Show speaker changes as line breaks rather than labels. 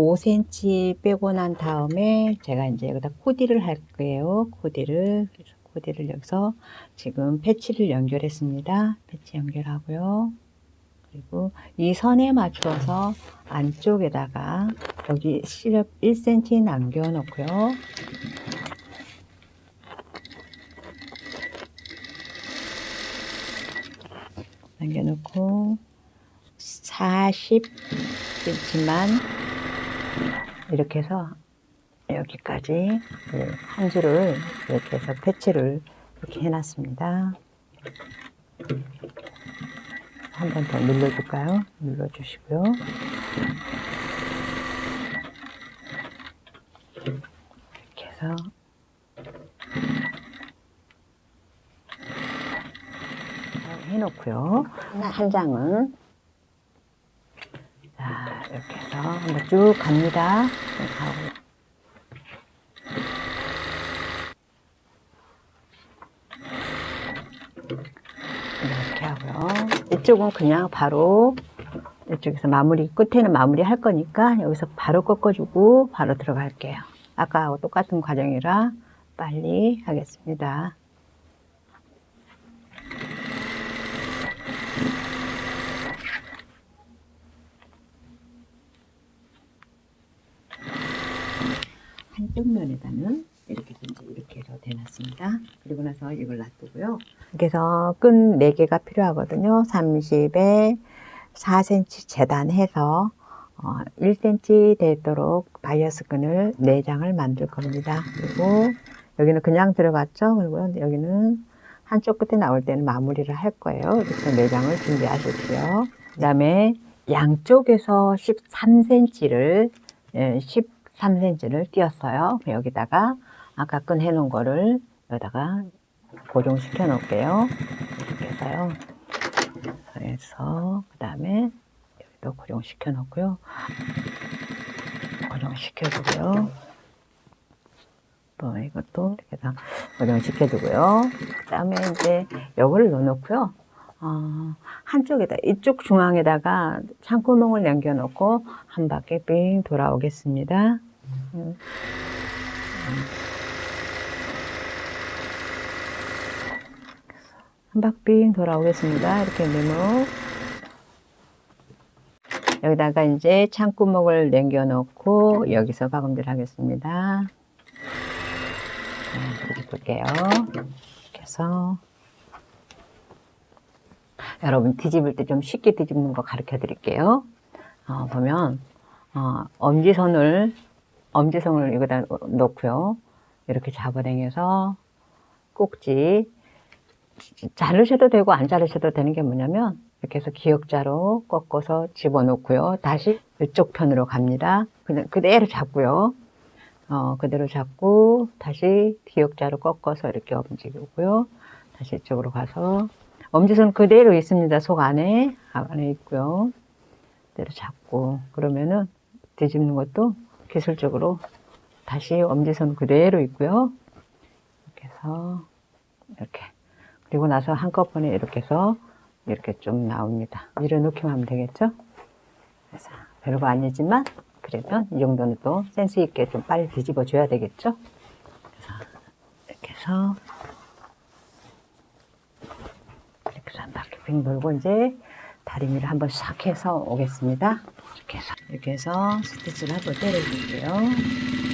5cm 빼고 난 다음에 제가 이제 여기다 코디를 할 거예요. 코디를 코디를 여기서 지금 패치를 연결했습니다. 패치 연결하고요. 그리고 이 선에 맞춰서 안쪽에다가 여기 시럽 1cm 남겨 놓고요. 남겨놓고 40cm만 이렇게 해서 여기까지 네, 한 줄을 이렇게 해서 패치를 이렇게 해놨습니다. 한 번 더 눌러줄까요? 눌러주시고요. 이렇게 해서 해놓고요. 한 장은 자 이렇게 해서 한번 쭉 갑니다. 가고 이렇게 하고요. 이쪽은 그냥 바로 이쪽에서 마무리 끝에는 마무리 할 거니까 여기서 바로 꺾어주고 바로 들어갈게요. 아까하고 똑같은 과정이라 빨리 하겠습니다. 한쪽 면에다는 이렇게 이제 이렇게 해서 대놨습니다. 그리고 나서 이걸 놔두고요. 그래서 끈 4개가 필요하거든요. 30에 4cm 재단해서 어, 1cm 되도록 바이어스 끈을 4장을 만들 겁니다. 그리고 여기는 그냥 들어갔죠. 그리고 여기는 한쪽 끝에 나올 때는 마무리를 할 거예요. 그래서 4장을 준비하십시오. 그 다음에 양쪽에서 13cm를 13cm를 띄었어요. 여기다가 아까 끈 해놓은 거를 여기다가 고정시켜 놓을게요. 이렇게 해서요. 그래서 그 다음에 여기도 고정시켜 놓고요. 고정시켜 두고요. 또 이것도 이렇게 다 고정시켜 두고요. 그 다음에 이제 요거를 넣어놓고요. 어, 한쪽에다 이쪽 중앙에다가 창구멍을 남겨 놓고 한 바퀴 삥 돌아오겠습니다. 음. 한 바퀴 삥 돌아오겠습니다. 이렇게 네모 여기다가 이제 창구멍을 남겨 놓고 여기서 박음질 하겠습니다. 자, 볼게요. 이렇게 해서 여러분 뒤집을 때 좀 쉽게 뒤집는 거 가르쳐 드릴게요. 어, 보면 어, 엄지선을 엄지선을 여기다 놓고요. 이렇게 잡아당겨서 꼭지 자르셔도 되고 안 자르셔도 되는 게 뭐냐면 이렇게 해서 기역자로 꺾어서 집어넣고요. 다시 이쪽 편으로 갑니다. 그냥 그대로 잡고요. 어, 그대로 잡고 다시 기역자로 꺾어서 이렇게 움직이고요. 다시 이쪽으로 가서 엄지손 그대로 있습니다. 속 안에 안에 있고요. 그대로 잡고 그러면은 뒤집는 것도 기술적으로 다시 엄지손 그대로 있고요. 이렇게 해서 이렇게 그리고 나서 한꺼번에 이렇게 해서 이렇게 좀 나옵니다. 밀어넣기만 하면 되겠죠? 그래서 별거 아니지만 그러면 이 정도는 또 센스 있게 좀 빨리 뒤집어 줘야 되겠죠? 그래서 이렇게 해서 이렇게 빙 돌고 이제 다리미를 한번 싹 해서 오겠습니다. 이렇게 해서 이렇게 해서 스티치를 한번 때려줄게요.